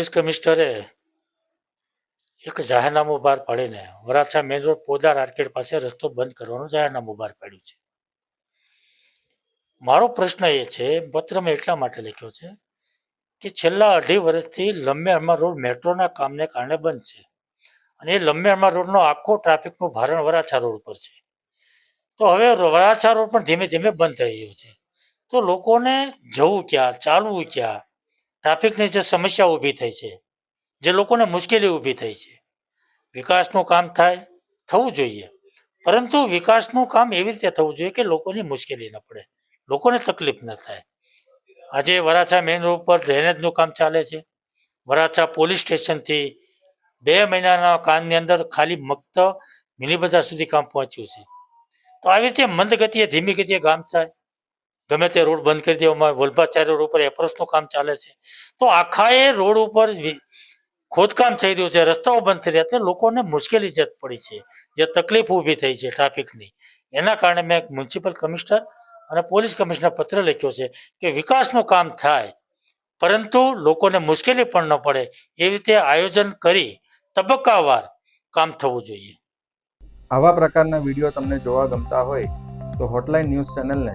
Police કમિશનરે એક જાહેરનામું બહાર પાડીને Varachha main road Podar arcade પાસે રસ્તો બંધ કરવાનું જાહેરનામું બહાર પાડ્યું છે. મારો પ્રશ્ન એ છે, પત્ર મેં એટલા માટે લખ્યો છે કે છેલ્લા અઢી વર્ષથી લંબે હરમા રોડ મેટ્રોના કામને કારણે બંધ છે અને એ લંબે હરમા રોડનો આખો ટ્રાફિકનું ભારણ વરાછા રોડ પર છે. તો હવે વરાછા રોડ પણ ધીમે ધીમે બંધ થઈ રહ્યો છે. તો લોકોને જવું ક્યાં, ચાલવું ક્યાં? ટ્રાફિકની જે સમસ્યા ઊભી થઈ છે, જે લોકોને મુશ્કેલી ઊભી થઈ છે, વિકાસનું કામ થાય, થવું જોઈએ. પરંતુ વિકાસનું કામ એવી રીતે થવું જોઈએ કે લોકોની મુશ્કેલી ન પડે, લોકોને તકલીફ ન થાય. આજે વરાછા મેઇન રોડ પર ડ્રેનેજનું કામ ચાલે છે. વરાછા પોલીસ સ્ટેશનથી બે મહિનાના કામની અંદર ખાલી મક્ત મિની બજાર સુધી કામ પહોંચ્યું છે. તો આવી રીતે મંદ ગતિએ ધીમી ગતિએ કામ થાય ગમે તે રોડ બંધ કરી દેવામાં વલ્ભાચાર્ય રોડ ઉપર એપ્રોચનું કામ ચાલે છે. તો આખા એ રોડ ઉપર ખોદકામ થઈ રહ્યું છે, રસ્તાઓ બંધ થઈ રહ્યા છે લોકોને મુશ્કેલી જત પડી છે, જે તકલીફ ઊભી થઈ છે ટ્રાફિકની. એના કારણે મેં મ્યુનિસિપલ કમિશનર અને પોલીસ કમિશનર પત્ર લખ્યો છે કે વિકાસનું કામ થાય, પરંતુ લોકોને મુશ્કેલી પણ ન પડે એ રીતે આયોજન કરી તબક્કાવાર કામ થવું જોઈએ. આવા પ્રકારના વીડિયો તમને જોવા ગમતા હોય તો હોટલાઇન ન્યૂઝ ચેનલને